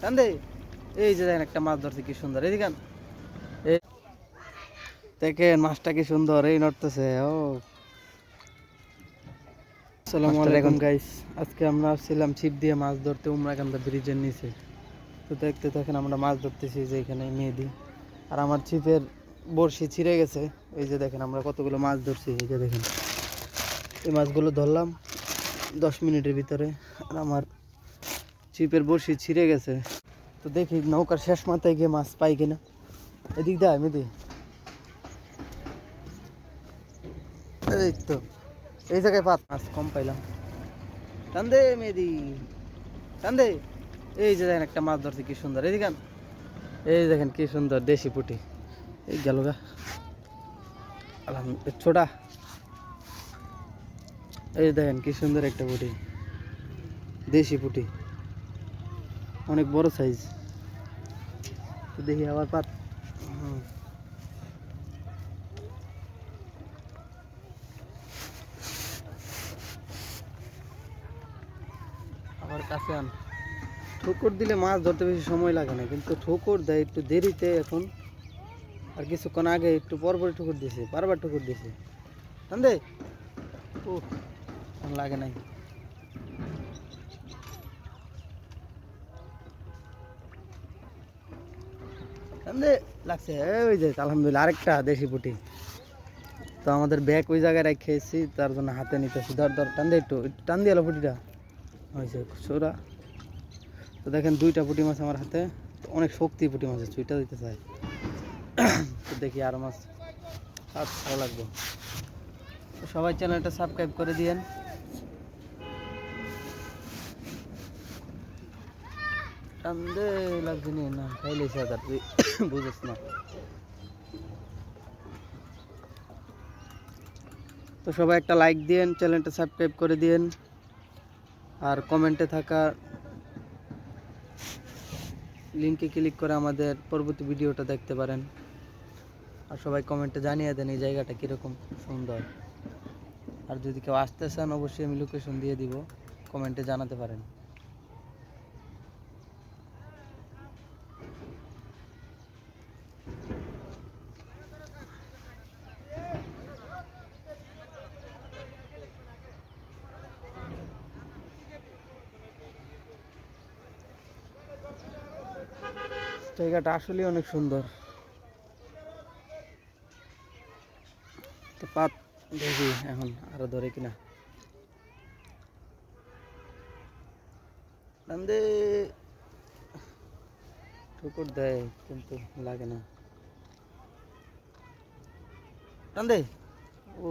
টান দে এই যে দেখেন একটা মাছ ধরছে কি সুন্দর। এই দেখেন মাছটা কি সুন্দর এই নড়তেছে ও। আসসালামু আলাইকুম গাইস আজকে আমরা আসছিলাম ছিপ দিয়ে মাছ ধরতে উমরাকান্দা ব্রিজের নিচে। তো দেখতে দেখেন আমরা মাছ ধরতেছি যে এখানে মেহেদি। আর আমার ছিপের বড়শি ছিঁড়ে গেছে। এই যে দেখেন আমরা কতগুলো মাছ ধরছি এই যে দেখেন। এই মাছগুলো ধরলাম দশ মিনিটের ভিতরে। আর আমার ছিপের বড়শি ছিঁড়ে গেছে। তো দেখি নৌকার শেষ মাথায় গিয়ে মাছ পাই কিনা। এদিক দেয় মেদি এই তো, এই জায়গায় পাত মাছ কম পাইলাম। টান দে মেদি টান দে এই যে দেখেন একটা মাছ ধরছে, কি সুন্দর। এদিকে আন। এই দেখেন কি সুন্দর, দেশি পুটি। এই গেল গা। আলহামদুলিল্লাহ ছোটা। এই দেখেন কি সুন্দর একটা পুটি। দেশি পুটি। অনেক বড় সাইজ দেখি আবার পাত। আবার কাছে আন। ঠোকর দিলে মাছ ধরতে বেশি সময় লাগে না কিন্তু ঠোকর দেয় একটু দেরিতে এখন। আর কিছুক্ষণ আগে একটু পরপর ঠুকুর দিয়েছে বারবার ঠুকুর দিয়েছে দে ও লাগে নাই। লাগছে। ওই যে, আলহামদুলিল্লাহ, আরেকটা দেশি পুটি। তো আমাদের ব্যাগ ওই জায়গায় রেখেছি তার জন্য হাতে নিতেছি। ধর ধর, টান দে একটু টান দিয়ে এলো পুটিটা। হয়েছে সোরা। তো দেখেন, দুইটা পুঁটি মাছ আমার হাতে। অনেক শক্তি পুঁটি মাছ চুইটা দিতে চাই। তো দেখি আরও মাছ, আর ভালো লাগবে। সবাই চ্যানেলটা সাবস্ক্রাইব করে দিয়েন। টান্দে লাগছে নি না খাইলে সাদা তুই বুঝিস না। তো সবাই একটা লাইক দিয়েন চ্যানেলটা সাবস্ক্রাইব করে দিয়েন, আর কমেন্টে থাকা লিঙ্কে ক্লিক করে আমাদের পরবর্তী ভিডিওটা দেখতে পারেন। আর সবাই কমেন্টে জানিয়ে দেন এই জায়গাটা কীরকম সুন্দর। আর যদি কেউ আসতে চান, অবশ্যই আমি লোকেশন দিয়ে দিব কমেন্টে জানাতে পারেন। জায়গাটা আসলে অনেক সুন্দর। পাত দেখি এখন আরও ধরে কিনা। ঠুকুর দেয়, কিন্তু লাগে না। টান্দে ও,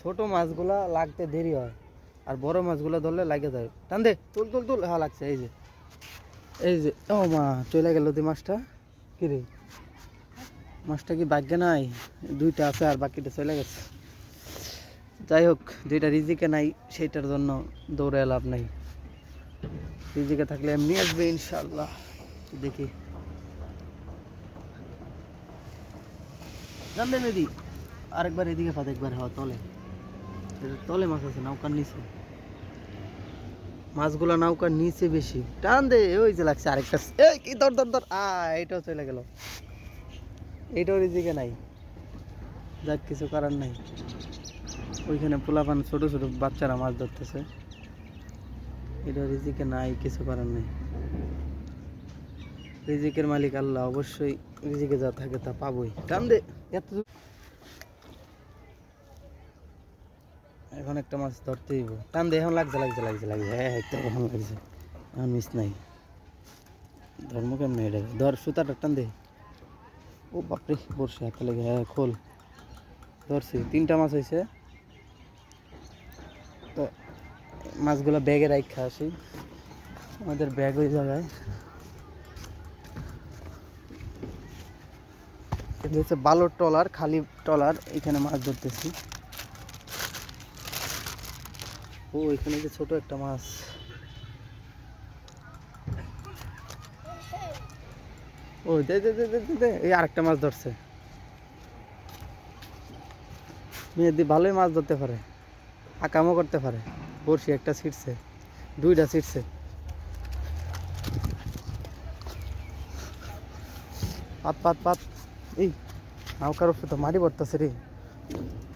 ছোট মাছগুলা লাগতে দেরি হয়, আর বড় মাছগুলা ধরলে লাগে যায়। টান্দে তুল তুল তুল। হ্যাঁ লাগছে, এই যে। এই যে, ও মা, চলে গেল দি মাছটা। কি রে? মাছটা কি ভাগ্যে নাই? দুইটা আছে আর বাকিটা চলে গেছে। যাই হোক যেটা রিজিকে নাই সেটার জন্য দৌড়ে লাভ নাই। রিজিকে থাকলে এমনি আসবে ইনশাল্লাহ দেখি। জানবে নদী আরেকবার এদিকে ফাঁদ, একবার হওয়া তলে। তলে মাছ আছে নৌকার নিচে। মাছগুলো নৌকার নিচে বেশি। টান দে, ওই যে লাগছে আরেকটা। এই কি দর দর দর আ, এটাও চলে গেল। এটাও রিজিকে নাই। যাক, কিছু করার নাই। ওইখানে পোলাপান ছোট ছোট বাচ্চারা মাছ ধরতেছে। এটা রিজিকে নাই, কিছু করার নাই। রিজিকের মালিক আল্লাহ, অবশ্যই রিজিকে যা থাকে তা পাবই। টান দে, এত দূর- এখন একটা মাছ ধরতে হইব। টান দে, এখন লাগছে লাগছে লাগছে লাগছে। হ্যাঁ হ্যাঁ তো এখন লাগছে। এখন মিস নাই। ধর্ম কেমনে এটা? ধর, সুতাটা টান দে। ও বাপরে বর্ষে হাতে লেগে হ্যাঁ খোল। ধরছি, তিনটা মাছ হয়েছে তো, মাছগুলো ব্যাগে রাখা আসি। আমাদের ব্যাগ ওই জায়গায়। হচ্ছে বালোর ট্রলার, খালি ট্রলার, এখানে মাছ ধরতেছি। ও এখানে যে ছোট একটা মাছ। ও দে দে দে দে দে, এই আরেকটা মাছ ধরছে। মেয়েদি ভালোই মাছ ধরতে পারে আকামও করতে পারে। বড়শি একটা ছিটছে দুইটা ছিটছে পাত পাত পাত এই নৌকার উপরে তো মারি পড়তেছে রে।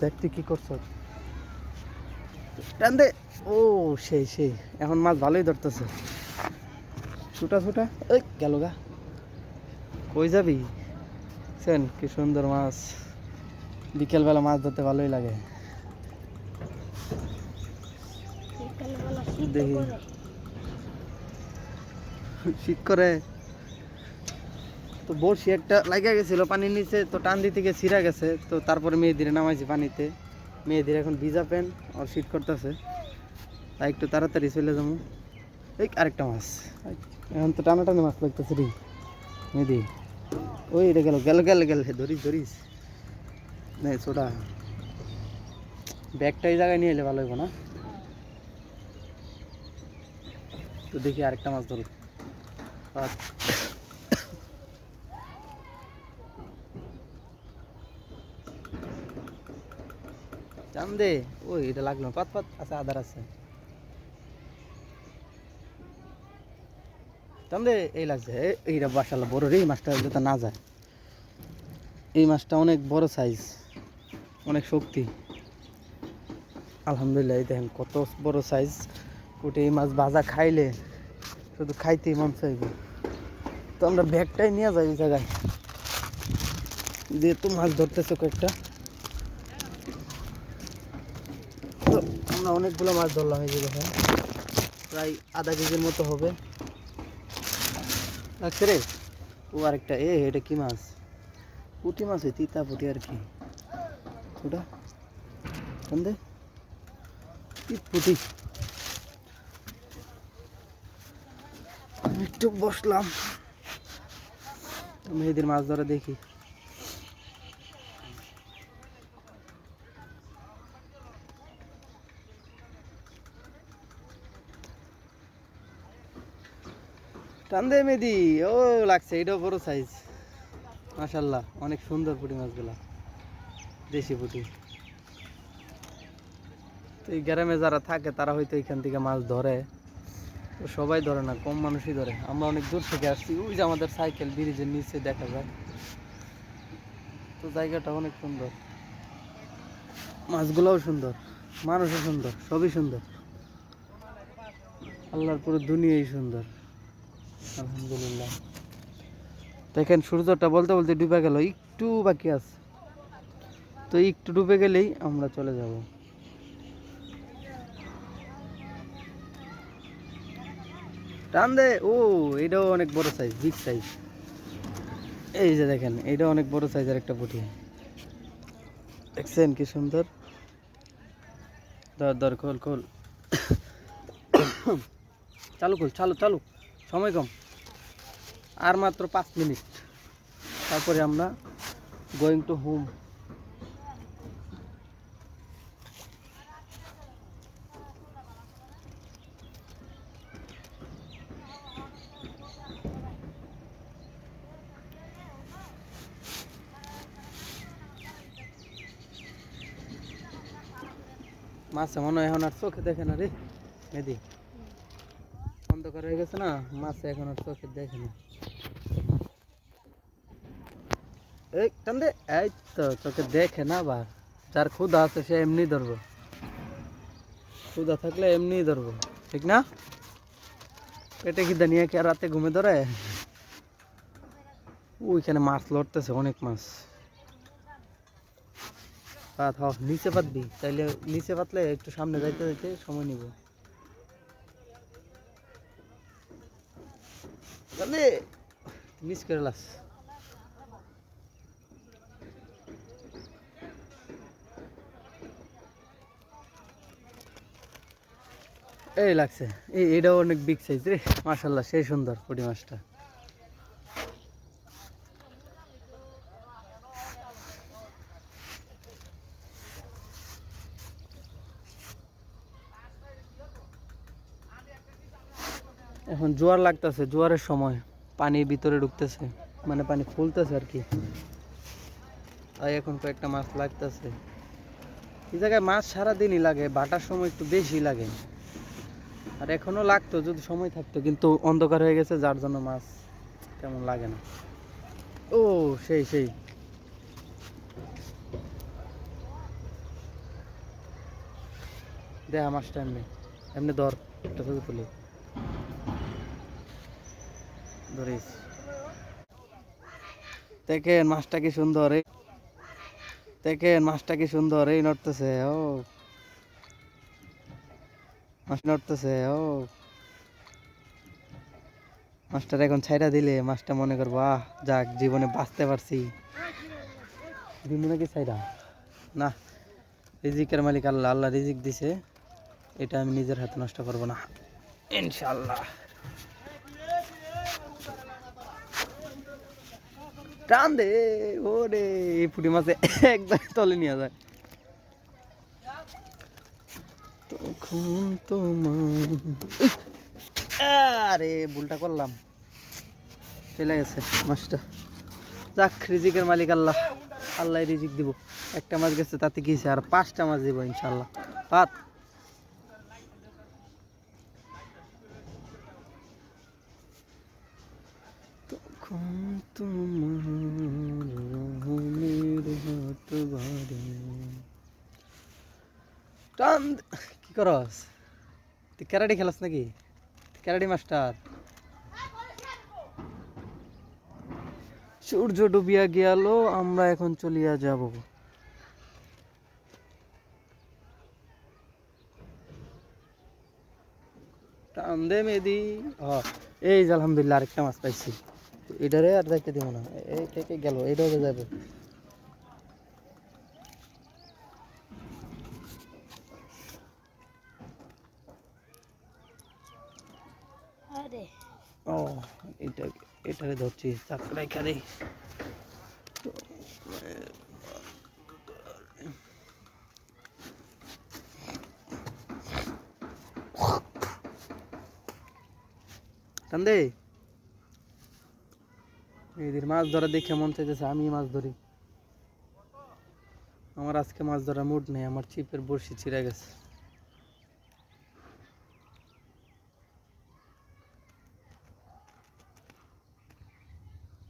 দেখ তুই কি করছ? টান দে ও সেই সেই। এখন মাছ ভালোই ধরতেছে। ছুটা ছুটা। ওই গেল গা। কই যাবি? সেন কি সুন্দর মাছ। বিকেলবেলা মাছ ধরতে ভালোই লাগে। দেখি। করে। শীত করে। তো বড়শি একটা লাগা গেছিল পানির নিচে তো টান দিতে গিয়ে ছিঁড়া গেছে। তো তারপরে মেয়ে ধীরে নামাইছি পানিতে। মেয়ে ধীরে এখন ভিজা প্যান আর শীত করতেছে। তাই একটু তাড়াতাড়ি চলে যাব। এই আরেকটা মাছ। এখন তো টানা টানা মাছ লাগতেছে রে। মেয়েদি। ওই রে গেল গেল গেল গেল ধরিস ধরিস। নেই ছোটা। ব্যাগটা এই জায়গায় নিয়ে এলে ভালো হইব না। তো দেখি আরেকটা মাছ ধরো। টান দে ওই, এটা লাগল। পাত পাত আছে, আদার আছে। টান দে এই লাগছে। এইটা বাসালা বড় রে, এই মাছটা যাতে না যায়। এই মাছটা অনেক বড় সাইজ অনেক শক্তি। আলহামদুলিল্লাহ, এই দেখেন কত বড় সাইজ ওটা এই মাছ ভাজা খাইলে, শুধু খাইতেই মন চাইবে। তো আমরা ব্যাগটাই নিয়ে যাই ওই জায়গায়। যেহেতু মাছ ধরতেছে কয়েকটা তো আমরা অনেকগুলো মাছ ধরলাম এই যে দেখেন। প্রায় আধা কেজির মতো হবে। লাগছে রে, ও আরেকটা, এ, এটা কি মাছ? পুঁটি মাছ হয় তিতা পুঁটি আর কি। ওটা? দে? কি পুঁটি। একটু বসলাম। মেয়েদের মাছ ধরা দেখি। টান মেদি ও, লাগছে, এটাও বড় সাইজ মাশাল্লাহ অনেক সুন্দর পুঁটি মাছগুলা। দেশি পুঁটি। তো এই গ্রামে যারা থাকে, তারা হয়তো এখান থেকে মাছ ধরে। তো সবাই ধরে না, কম মানুষই ধরে। আমরা অনেক দূর থেকে আসছি, ওই যে আমাদের সাইকেল ব্রিজের নিচে দেখা যায়। তো জায়গাটা অনেক সুন্দর। মাছগুলোও সুন্দর, মানুষও সুন্দর, সবই সুন্দর। আল্লাহর পুরো দুনিয়াই সুন্দর। আলহামদুলিল্লাহ। দেখেন, সূর্যটা বলতে বলতে ডুবে গেল, একটু বাকি আছে। তো একটু ডুবে গেলেই আমরা চলে যাব। টান দে, ও, এটাও অনেক বড় সাইজ বিগ সাইজ এই যে দেখেন এটা অনেক বড় সাইজের একটা পুঁটি। দেখছেন কি সুন্দর? ধর ধর, খোল খোল। চালু খোল, চালু চালু। সময় কম। আর মাত্র পাঁচ মিনিট। তারপরে আমরা গোয়িং টু হোম মাছ মনে হয় এখন আর চোখে দেখে না রে মেদি অন্ধকার হয়ে গেছে না, মাছ এখন আর চোখে দেখে না। এই টান এই তো চোখে দেখে না বা যার ক্ষুদা আছে সে এমনি ধরবো। ক্ষুদা থাকলে এমনি ধরবো, ঠিক না? পেটে কি দানিয়া কি আর রাতে ঘুমে ধরে? ওইখানে মাছ লড়তেছে অনেক মাছ। পাত, হ, নিচে পাতবি, তাইলে নিচে পাতলে একটু সামনে যাইতে যাইতে সময় নিব। মিস করে এই লাগছে। এই, এটাও অনেক বিগ সাইজ রে। মার্শাল্লাহ সেই সুন্দর পুঁটি মাছটা। এখন জোয়ার লাগতেছে, জোয়ারের সময় পানি ভিতরে ঢুকতেছে মানে পানি ফুলতেছে আর কি। তাই এখন কয়েকটা মাছ লাগতেছে। এই জায়গায় মাছ সারাদিনই লাগে, বাটার সময় একটু বেশি লাগে। আর এখনও লাগতো, যদি সময় থাকতো, কিন্তু অন্ধকার হয়ে গেছে, যার জন্য মাছ তেমন লাগে না। ও, সেই সেই। দেখ মাছটা এমনি এমনি ধর, একটা ছবি তুলি। ধরিস। দেখেন মাছটা কি সুন্দর এই দেখেন মাছটা কি সুন্দর এই নড়তেছে ও। মাছ নড়তেছে ও। মাছটার এখন ছাইরা দিলে মাছটা মনে করব আহ যাক জীবনে বাঁচতে পারছি। দিব নাকি ছাইরা না রিজিকের মালিক আল্লাহ আল্লাহ রিজিক দিছে এটা আমি নিজের হাতে নষ্ট করব না। ইনশাল্লাহ টান দে ওরে পুটি মাছে একদম তলে নিয়ে যায়। তখন তোমার আরে, ভুলটা করলাম। চলে গেছে মাছটা। যাক, রিজিকের মালিক আল্লাহ। আল্লাহ রিজিক দিব। একটা মাছ গেছে, তাতে কি আর পাঁচটা মাছ দিব ইনশাল্লাহ পাত তখন তোমার রহমের হাত বাড়ে। টান দে- কি করস? তুই ক্যারাডি খেলাস নাকি? ক্যারাডি মাস্টার। সূর্য ডুবিয়া গেল, আমরা এখন চলিয়া যাব। টান দে মেদি হ এই যে আলহামদুলিল্লাহ আরেকটা মাছ পাইছি। এটারে আর যাইতে দিব না। এই কে কে গেল? এটাও যাবে আরে ও এটা এটারে ধরছি চাকরা এখানে এদের মাছ ধরা দেখে মন চাইতেছে আমি মাছ ধরি। আমার আজকে মাছ ধরার মুড নেই, আমার ছিপের বড়শি ছিঁড়ে গেছে।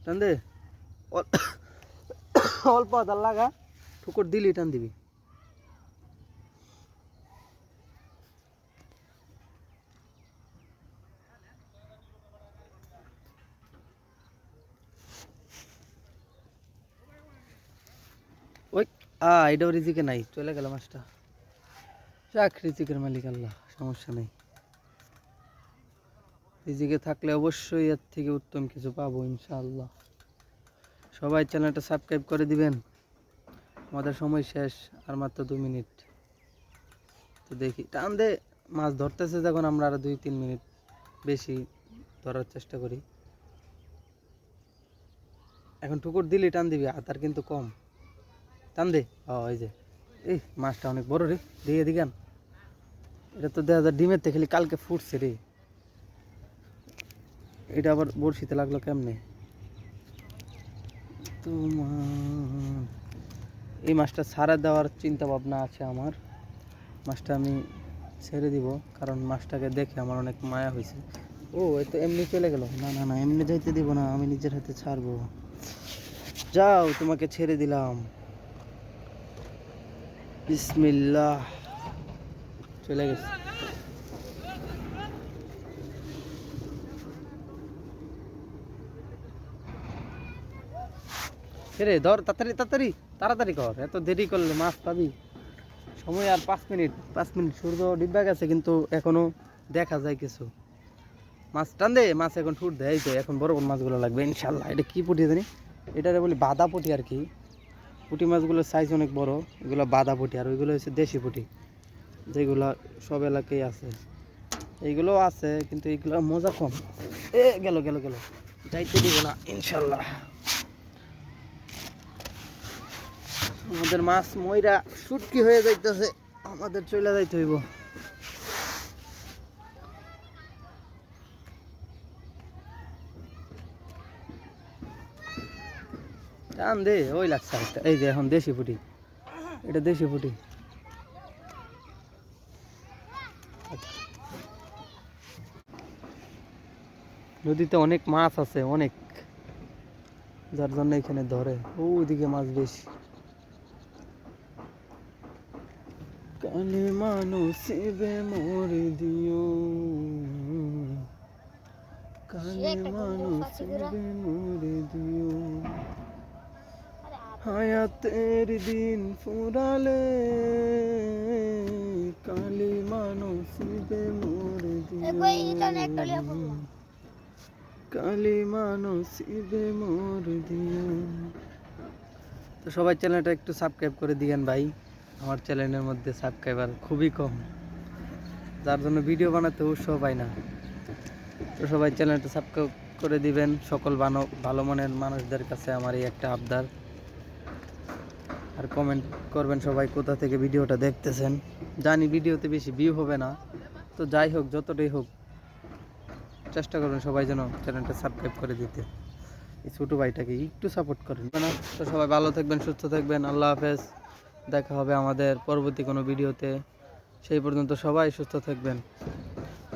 টান দে অল- অল্প আদার লাগা, ঠুকর দিলি টান দিবি। ওই এটাও রিজিকে নাই, চলে গেল মাছটা। যাক, রিজিকের মালিক আল্লাহ, সমস্যা নেই। রিজিকে থাকলে অবশ্যই এর থেকে উত্তম কিছু পাবো, ইনশাআল্লাহ। সবাই চ্যানেলটা সাবস্ক্রাইব করে দিবেন। আমাদের সময় শেষ, আর মাত্র দু মিনিট। তো দেখি, টান দে, মাছ ধরতেছে যখন আমরা আরও দুই তিন মিনিট বেশি ধরার চেষ্টা করি। এখন টুকুর দিলি, টান দিবি আতার কিন্তু কম। টান দে, ও, এই যে। এই, মাছটা অনেক বড় রে, দিয়ে দিগান। এটা তো দেখা যায়, ডিমের থেকে খালি কালকে ফুটছে রে। এটা আবার বড়শিতে লাগল কেমনে? তোমার এই মাছটা ছাড়া দেওয়ার চিন্তা ভাবনা আছে আমার। মাছটা আমি ছেড়ে দিব, কারণ মাছটাকে দেখে আমার অনেক মায়া হয়েছে ও এ তো এমনি চলে গেল। না না না, এমনি যাইতে দিব না, আমি নিজের হাতে ছাড়বো। যাও, তোমাকে ছেড়ে দিলাম। বিসমিল্লাহ। চলে গেছে। রে, ধর, তাড়াতাড়ি তাড়াতাড়ি তাড়াতাড়ি কর। এত দেরি করলে মাছ পাবি। সময় আর পাঁচ মিনিট পাঁচ মিনিট সূর্য ডিব্বা গেছে, কিন্তু এখনও দেখা যায় কিছু। মাছ টান দে, মাছ এখন ঠুট দেয় তো এখন বড় বড় মাছগুলো লাগবে, ইনশাল্লাহ। এটা কি পুঁটি জানি? এটারে বলি বাদা পুঁটি আর কি। পুঁটি মাছগুলোর সাইজ অনেক বড়, এগুলো বাদা পুটি, আর ওইগুলো হচ্ছে দেশি পুঁটি, যেগুলো সব এলাকায় আছে। এইগুলো আছে, কিন্তু এইগুলো মজা কম। এ, গেল গেল গেল। যাইতে দিব না, ইনশাল্লাহ। আমাদের মাছ ময়রা শুটকি হয়ে যাইতেছে, আমাদের চলে যাইতে হইব। টান দে, ওই লাগছে এই যে এখন দেশি ফুটি এটা দেশি ফুটি নদীতে অনেক মাছ আছে, অনেক, যার জন্য এখানে ধরে। ওইদিকে মাছ বেশি। কানে মানসিবে মরে দিও। কানে। মানসিবে মরে দিও। হায়াতের দিন ফুরালে কালি মানসিবে মরে দিও। কালি মানসিবে মোর দিও। তো সবাই চ্যানেলটা একটু সাবস্ক্রাইব করে দিয়েন ভাই। আমার চ্যানেলের মধ্যে সাবস্ক্রাইবার খুবই কম। যার জন্য ভিডিও বানাতে উৎসাহ পাই না। তো সবাই চ্যানেলটা সাবস্ক্রাইব করে দিবেন। সকল ভালো ভালো মনের মানুষদের কাছে আমার এই একটা আবদার। আর কমেন্ট করবেন সবাই কোথা থেকে ভিডিওটা দেখতেছেন। জানি ভিডিওতে বেশি ভিউ হবে না। তো যাই হোক, যতটাই হোক, চেষ্টা করবেন সবাই যেন চ্যানেলটা সাবস্ক্রাইব করে দিতে। এই ছোটো ভাইটাকে একটু সাপোর্ট করেন। তো সবাই ভালো থাকবেন, সুস্থ থাকবেন। আল্লাহ হাফেজ। দেখা হবে আমাদের পরবর্তী কোনো ভিডিওতে। সেই পর্যন্ত সবাই সুস্থ থাকবেন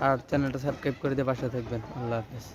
আর চ্যানেলটা সাবস্ক্রাইব করে দিয়ে পাশে থাকবেন। আল্লাহ হাফেজ।